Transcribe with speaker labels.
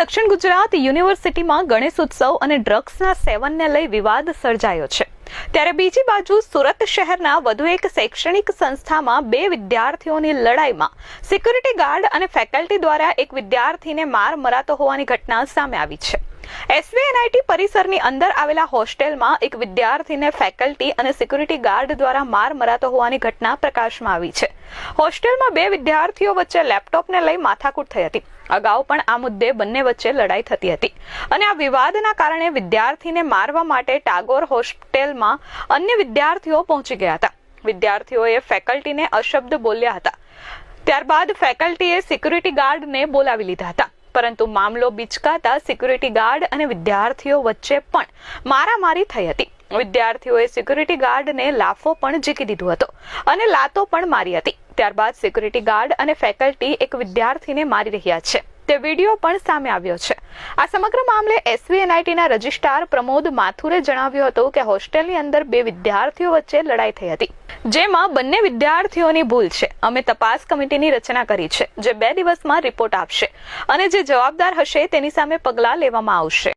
Speaker 1: દક્ષિણ ગુજરાત યુનિવર્સિટીમાં ગણેશ ઉત્સવ અને ડ્રગ્સના સેવનને લઈ વિવાદ સર્જાયો છે. ત્યારે બીજી બાજુ સુરત શહેરના વધુ એક શૈક્ષણિક સંસ્થામાં બે વિદ્યાર્થીઓની લડાઈમાં સિક્યુરિટી ગાર્ડ અને ફેકલ્ટી દ્વારા એક વિદ્યાર્થીને માર મરાતો હોવાની ઘટના સામે આવી છે. એસવીએનઆઈટી પરિસરની અંદર આવેલા હોસ્ટેલમાં એક વિદ્યાર્થીને ફેકલ્ટી અને સિક્યુરિટી ગાર્ડ દ્વારા માર મરાતો હોવાની ઘટના પ્રકાશમાં આવી છે. હોસ્ટેલમાં બે વિદ્યાર્થીઓ વચ્ચે લેપટોપને લઈ માથાકૂટ થઈ હતી. અગાઉ પણ આ મુદ્દે બંને વચ્ચે લડાઈ થતી હતી. અને આ વિવાદના કારણે વિદ્યાર્થીને મારવા માટે ટાગોર હોસ્ટેલમાં અન્ય વિદ્યાર્થીઓ પહોંચી ગયા હતા. વિદ્યાર્થીઓએ ફેકલ્ટીને અશબ્દ બોલ્યા હતા. ત્યારબાદ ફેકલ્ટીએ સિક્યુરિટી ગાર્ડને બોલાવી લીધા હતા. પરંતુ મામલો બિચકાતા સિક્યુરિટી ગાર્ડ અને વિદ્યાર્થીઓ વચ્ચે પણ મારામારી થઈ હતી. વિદ્યાર્થીઓએ સિક્યુરિટી ગાર્ડને લાફો પણ ઝીકી દીધો હતો અને લાતો પણ મારી હતી. ત્યારબાદ સિક્યુરિટી ગાર્ડ અને ફેકલ્ટી એક વિદ્યાર્થીને મારી રહ્યા છે. તે વીડિયો પણ સામે આવ્યો છે. આ સમગ્ર મામલે એસવીએનઆઈટીના રજિસ્ટ્રાર પ્રમોદ માથુરે જણાવ્યું હતું કે હોસ્ટેલની અંદર બે વિદ્યાર્થીઓ વચ્ચે લડાઈ થઈ હતી. જેમાં બંને વિદ્યાર્થીઓની ભૂલ છે. અમે તપાસ કમિટીની રચના કરી છે, જે બે દિવસમાં રિપોર્ટ આપશે અને જે જવાબદાર હશે તેની સામે પગલાં લેવામાં આવશે.